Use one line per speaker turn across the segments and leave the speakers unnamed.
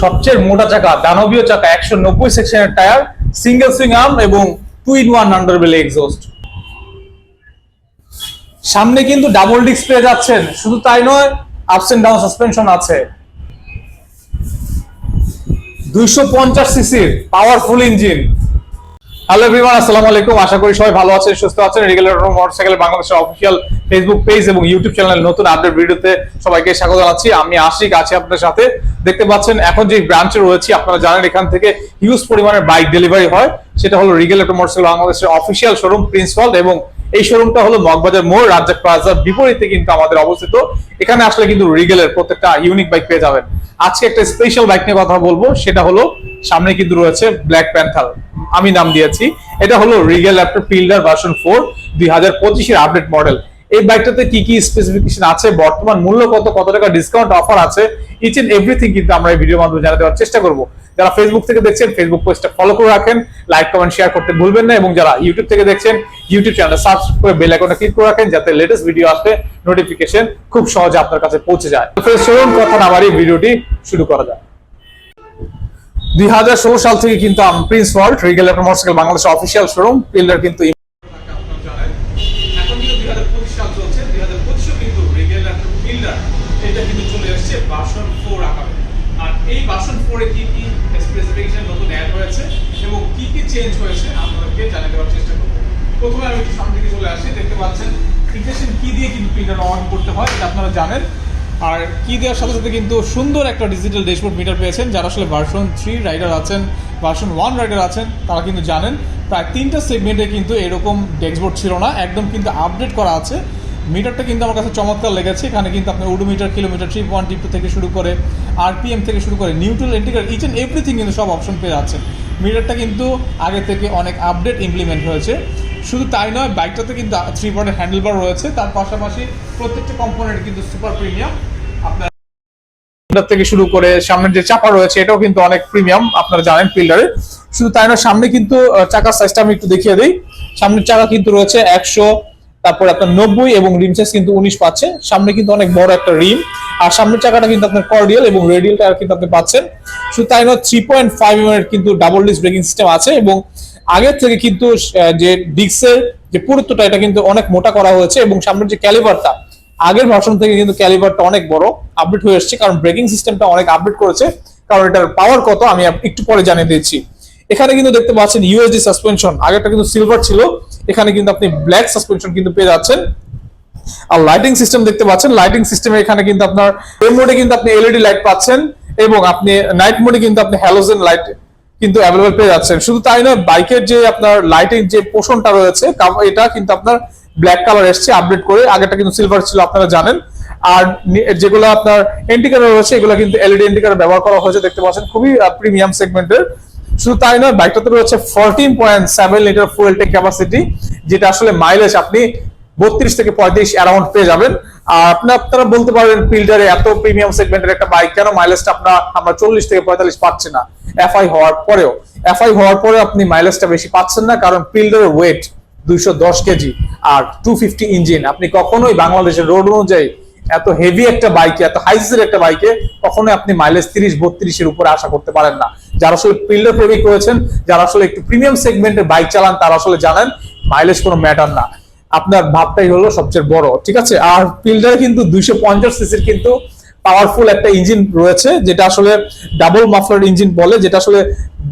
সবচেয়ে মোটা চাকা, দানবীয় চাকা, একশো নব্বই সেকশনের টায়ার সিঙ্গেল সুইং আর্ম এবং two in one underbelly exhaust সামনে কিন্তু ডাবল ডিস্ক পেয়ে যাচ্ছেন, শুধু তাই নয় আপস এন্ড ডাউন সাসপেনশন আছে। দুইশো পঞ্চাশ সিসির পাওয়ারফুল ইঞ্জিন হ্যালো এভরিওয়ান আসসালামু আলাইকুম, আশা করি সবাই ভালো আছেন, সুস্থ আছেন। রেগুলার মোটরসাইকেল বাংলাদেশের অফিসিয়াল ফেসবুক পেজ এবং ইউটিউব চ্যানেল নতুন আপডেট ভিডিওতে সবাইকে স্বাগত জানাচ্ছি। আমি আশিক, আছি আপনাদের সাথে। দেখতে পাচ্ছেন, এখন যে ব্রাঞ্চে রয়েছে, আপনারা জানেন এখান থেকে হিউজ পরিমাণে বাইক ডেলিভারি হয়। সেটা হলো রিগেল মোটরসাইকেল বাংলাদেশের অফিসিয়াল শোরুম প্রিন্স ওয়ার্ল্ড এবং এই শোরুমটা হলো মগবাজার মোড়, রাজ্জাক প্লাজার বিপরীতে কিন্তু আমাদের অবস্থিত। এখানে আসলে কিন্তু রিগেলের প্রত্যেকটা ইউনিক বাইক পেয়ে যাবেন। আজকে একটা স্পেশাল বাইক নিয়ে কথা বলব, সেটা হলো সামনে কিন্তু রয়েছে ব্ল্যাক প্যান্থার আমি নাম দিয়েছি। এটা হলো Regal Raptor fielder version four দুই হাজার পঁচিশের আপডেট মডেল এই বাইকটাতে কি কি স্পেসিফিকেশন আছে, বর্তমান মূল্য কত কত টাকা ডিসকাউন্ট অফার আছে ইচ এন্ড এভরিথিং কিন্তু আমরা এই ভিডিওর মাধ্যমে জানাতে দেওয়ার চেষ্টা করব। যারা ফেসবুক থেকে দেখছেন ফেসবুক পেজটা ফলো করে রাখেন লাইক কমেন্ট শেয়ার করতে ভুলবেন না এবং যারা ইউটিউব থেকে দেখছেন ইউটিউব চ্যানেলটা সাবস্ক্রাইব করে বেল আইকনটা ক্লিক করে রাখেন যাতে লেটেস্ট ভিডিও আসলে নোটিফিকেশন খুব সহজে আপনার কাছে পৌঁছে যায়। তো চলুন কথা না বাড়িয়ে ভিডিওটি শুরু করা যায় দুই হাজার ষোলো সাল থেকে কিন্তু প্রিন্স ওয়ার্ল্ড রিগেল মোটরসাইকেল বাংলাদেশের অফিসিয়াল শোরুম পিল্ডার কিন্তু এটা কিন্তু চলে এসছে বাসন ফোর আকারে। আর এই বাসন ফোরে কি কি স্পেসিফিকেশন নতুন অ্যাড হয়েছে এবং কি কি চেঞ্জ হয়েছে আপনাদেরকে জানিয়ে দেওয়ার চেষ্টা করব। প্রথমে আমি সামনে দিকে চলে আসি, দেখতে পাচ্ছেন ইন্ডাকশন কি দিয়ে কিন্তু ফিল্টার অন করতে হয়, এটা আপনারা জানেন। আর কি দেওয়ার সাথে সাথে কিন্তু সুন্দর একটা ডিজিটাল ড্যাশবোর্ড মিটার পেয়েছেন, যারা আসলে ভার্সন থ্রি রাইডার আছেন ভার্সন ওয়ান রাইডার আছেন, তারা কিন্তু জানেন। প্রায় তিনটা সেগমেন্টে কিন্তু এরকম ড্যাশবোর্ড ছিল না, একদম কিন্তু আপডেট করা আছে। মিটারটা কিন্তু আমার কাছে চমৎকার লেগেছে। এখানে কিন্তু আপনার odometer kilometre trip one trip থেকে শুরু করে আরপিএম থেকে শুরু করে neutral integral each and everything কিন্তু সব অপশন পেয়ে যাচ্ছে। মিটারটা কিন্তু আগে থেকে অনেক আপডেট ইমপ্লিমেন্ট হয়েছে। শুধু তাই নয় বাইকটাতে কিন্তু থ্রি পয়েন্টের হ্যান্ডেলবার রয়েছে। তার পাশাপাশি প্রত্যেকটা কম্পোনেন্ট কিন্তু সুপার প্রিমিয়াম আপনার থেকে শুরু করে সামনের যে চাপা রয়েছে, এটাও কিন্তু অনেক প্রিমিয়াম আপনারা জানেন পিল্ডারে শুধু তাই নয়, সামনে কিন্তু চাকার সাইজটা আমি একটু দেখিয়ে দিই। সামনের চাকা কিন্তু রয়েছে একশো তারপর আপনার নব্বই এবং রিম সাইজ কিন্তু উনিশ পাচ্ছে সামনে কিন্তু অনেক বড় একটা রিম। আর সামনের চাকাটা কিন্তু আপনার কর্ডিয়াল এবং রেডিয়াল টায়ার কিন্তু আপনি পাচ্ছেন। শুধু তাই নয় থ্রি পয়েন্ট ফাইভ এর কিন্তু ডাবল ডিস্ক ব্রেকিং সিস্টেম আছে এবং আগের থেকে কিন্তু যে ডিস্কের যে পুরুত্বটা, এটা কিন্তু অনেক মোটা করা হয়েছে এবং সামনের যে ক্যালিভারটা আগের ভার্সন থেকে কিন্তু ক্যালিভারটা অনেক বড় আপডেট হয়ে এসেছে কারণ ব্রেকিং সিস্টেমটা অনেক আপডেট করেছে। কারণ এটার পাওয়ার কত আমি একটু পরে জানিয়ে দিচ্ছি। এখানে কিন্তু দেখতে পাচ্ছেন ইউএসডি সাসপেনশন আগেরটা কিন্তু সিলভার ছিল। এখানে কিন্তু আপনি ব্ল্যাক সাসপেনশন কিন্তু পেয়ে যাচ্ছেন। আর লাইটিং সিস্টেম দেখতে পাচ্ছেন লাইটিং সিস্টেমে এখানে কিন্তু আপনার ডে মোডে কিন্তু আপনি এলইডি লাইট পাচ্ছেন এবং আপনি নাইট মোডে কিন্তু আপনি হ্যালোজেন লাইট কিন্তু অ্যাভেলেবল পেয়ে যাচ্ছেন। শুধু তাই নয় বাইকের যে আপনার লাইটিং যে পোষণটা রয়েছে এটা কিন্তু আপনার ব্ল্যাক কালার এসছে আপডেট করে। আগেটা কিন্তু সিলভার ছিল, আপনারা জানেন। আর যেগুলো আপনার এন্টিকার রয়েছে, এগুলো কিন্তু এলইডি এন্টিকার ব্যবহার করা হয়েছে, দেখতে পাচ্ছেন। খুবই প্রিমিয়াম সেগমেন্টের শুধু তাই নয় বাইকটাতে রয়েছে fourteen point seven litre fuel tank capacity যেটা আসলে মাইলেজ আপনি বত্রিশ থেকে পঁয়ত্রিশ অ্যারাউন্ড পেয়ে যাবেন। আর আপনি আপনারা বলতে পারবেন ফিল্ডারে এত প্রিমিয়াম সেগমেন্টের একটা বাইক কেন মাইলেজটা আপনার আমরা চল্লিশ থেকে পঁয়তাল্লিশ পাচ্ছি না। এফআই হওয়ার পরেও এফআই হওয়ার পরে আপনি মাইলেজটা বেশি পাচ্ছেন না, কারণ ফিল্ডারের ওয়েট দুইশো দশ কেজি। আর টু ফিফটি ইঞ্জিন আপনি কখনোই বাংলাদেশের রোড অনুযায়ী এত হেভি একটা বাইকে এত হাইসের একটা বাইকে কখনোই আপনি মাইলেজ তিরিশ বত্রিশের উপরে আশা করতে পারেন না। যারা আসলে ফিল্ডার প্রেমিক রয়েছেন, যারা আসলে একটু প্রিমিয়াম সেগমেন্টের বাইক চালান, তারা আসলে জানেন মাইলেজ কোনো ম্যাটার না। আপনার ভাবটাই হলো সবচেয়ে বড়, ঠিক আছে? আর ফিল্ডারে কিন্তু দুইশো পঞ্চাশ সিসির কিন্তু পাওয়ারফুল একটা ইঞ্জিন রয়েছে, যেটা আসলে ডাবল মাফলার ইঞ্জিন বলে, যেটা আসলে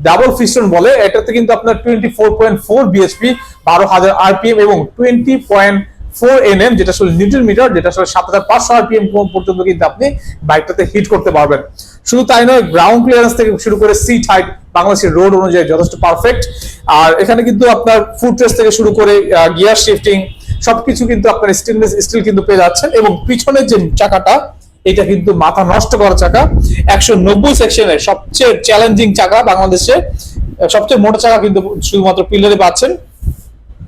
ডাবল ফিস্টন বলে। এটাতে কিন্তু আপনার twenty four point four BSP বারো হাজার আরপিএম এবং টোয়েন্টি পয়েন্ট ফোর এনএম যেটা আসলে নিউটন মিটার, যেটা আসলে সাত হাজার পাঁচশো আরপিএম পর্যন্ত কিন্তু আপনি বাইকটাতে হিট করতে পারবেন। শুধু তাই নয় গ্রাউন্ড ক্লিয়ারেন্স থেকে শুরু করে সিট হাইট বাংলাদেশের রোড অনুযায়ী যথেষ্ট পারফেক্ট আর এখানে কিন্তু আপনার ফুড ট্রেস থেকে শুরু করে গিয়ার শিফটিং সবকিছু কিন্তু আপনার স্টেনলেস স্টিল কিন্তু পেয়ে যাচ্ছেন এবং পিছনের যে চাকাটা, এটা কিন্তু মাথা নষ্ট করা চাকা। একশো নব্বই সেকশনের সবচেয়ে চ্যালেঞ্জিং চাকা বাংলাদেশে, সবচেয়ে মোটা চাকা কিন্তু শুধুমাত্র পিলারে পাচ্ছেন।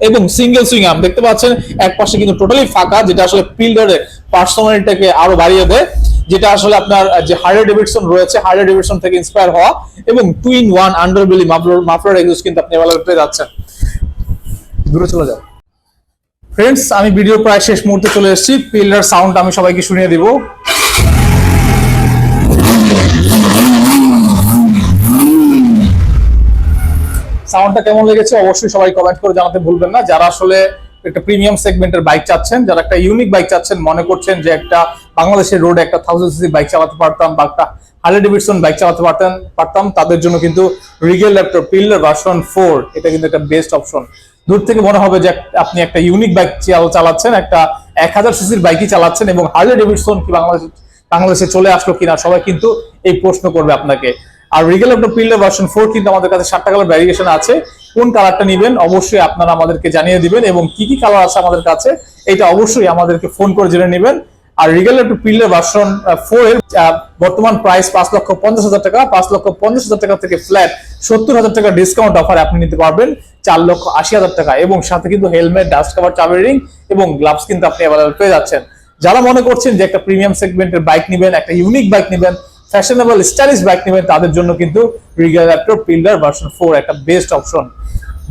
এবং সিঙ্গেল সুইং আর্ম দেখতে পাচ্ছেন এক পাশে কিন্তু টোটালি ফাঁকা যেটা আসলে ফিল্ডারের পার্সোনালিটিকে আরও বাড়িয়ে দেয় যেটা আসলে আপনার যে হার্ডে ডেভিডসন রয়েছে হার্ডে ডেভিডসন থেকে ইন্সপায়ার হওয়া এবং two in one underbelly muffler muffler এগুলো কিন্তু আপনি অ্যাভেলেবল পেয়ে যাচ্ছেন। দূরে চলে যাও। ফ্রেন্ডস আমি ভিডিও প্রায় শেষ মুহূর্তে চলে এসেছি। পিলার সাউন্ড আমি সবাইকে শুনিয়ে দিব।
সাউন্ডটা কেমন লেগেছে অবশ্যই সবাই কমেন্ট করে জানাতে ভুলবেন না। যারা আসলে একটা প্রিমিয়াম সেগমেন্টের বাইক চাচ্ছেন, যারা একটা ইউনিক বাইক চাচ্ছেন, মনে করছেন যে একটা বাংলাদেশের রোডে একটা থাউজেন্ড সিসি বাইক চালাতে পারতাম বা একটা হার্লি ডেভিডসন বাইক চালাতে পারতাম পারতাম, তাদের জন্য কিন্তু Regal laptop pillar version four এটা কিন্তু একটা বেস্ট অপশন দূর থেকে মনে হবে যে আপনি একটা ইউনিক বাইক চালাচ্ছেন, একটা এক হাজার সিসির বাইকই চালাচ্ছেন এবং হার্লি ডেভিডসন কি বাংলাদেশে বাংলাদেশে চলে আসলো কিনা, সবাই কিন্তু এই প্রশ্ন করবে আপনাকে। আর Regal laptop pillar version four কিন্তু আমাদের কাছে সাতটা কালার ভ্যারিয়েশন আছে। কোন কালারটা নেবেন? অবশ্যই আপনারা আমাদেরকে জানিয়ে দিবেন এবং কি কি কালার আছে আমাদের কাছে, এটা অবশ্যই আমাদেরকে ফোন করে জেনে নেবেন। আর Regal laptop pillar version four এর বর্তমান প্রাইস পাঁচ লক্ষ পঞ্চাশ হাজার টাকা, পাঁচ লক্ষ পঞ্চাশ হাজার টাকা থেকে ফ্ল্যাট সত্তর হাজার টাকা ডিসকাউন্ট অফার আপনি নিতে পারবেন, চার লক্ষ আশি হাজার টাকা এবং সাথে কিন্তু হেলমেট ডাস্ট কাভার চাবি রিং এবং গ্লাভস কিন্তু আপনি অ্যাভেলেবল পেয়ে যাচ্ছেন। যারা মনে করছেন যে একটা প্রিমিয়াম সেগমেন্টের বাইক নেবেন, একটা ইউনিক বাইক নেবেন ফ্যাশনেবল স্টাইলিশ বাইক নেবেন তাদের জন্য কিন্তু পিলার ভার্সন ফোর একটা বেস্ট অপশন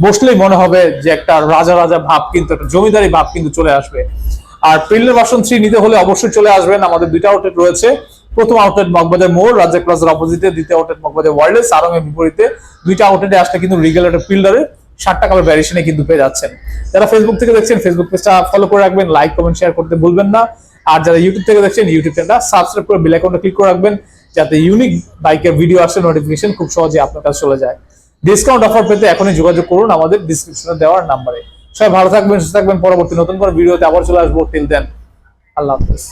বসলেই মনে হবে যে একটা রাজা রাজা ভাব কিন্তু, একটা জমিদারি ভাব কিন্তু চলে আসবে। আর প্রিলার ভার্সন থ্রি নিতে হলে অবশ্যই চলে আসবেন। আমাদের দুইটা আউটলেট রয়েছে। প্রথম আউটলেট মগবাজার মোড়, রাজ্জাক প্লাজার অপোজিটে দ্বিতীয় আউটলেট মগবাজার আরং এর বিপরীতে। দুইটা আউটলেটে আসলে কিন্তু রিগেলার পিল্ডারে ষাটটা কালার ভ্যারিয়েশনে কিন্তু পেয়ে যাচ্ছেন। যারা ফেসবুক থেকে দেখছেন ফেসবুক পেজটা ফলো করে রাখবেন। লাইক কমেন্ট শেয়ার করতে ভুলবেন না। আর যারা ইউটিউব থেকে দেখছেন ইউটিউব চ্যানেলটা সাবস্ক্রাইব করে বেল আইকনটা ক্লিক করে রাখবেন। যাতে ইউনিক বাইকের ভিডিও আসে নোটিফিকেশন খুব সহজে আপনার কাছে চলে যায়। ডিসকাউন্ট অফার পেতে এখনই যোগাযোগ করুন, আমাদের ডিসক্রিপশনে দেওয়ার নাম্বারে সবাই ভালো থাকবেন, সুস্থ থাকবেন, পরবর্তী নতুন কোনো ভিডিওতে আবার চলে আসব। টিল দেন আল্লাহ হাফেজ।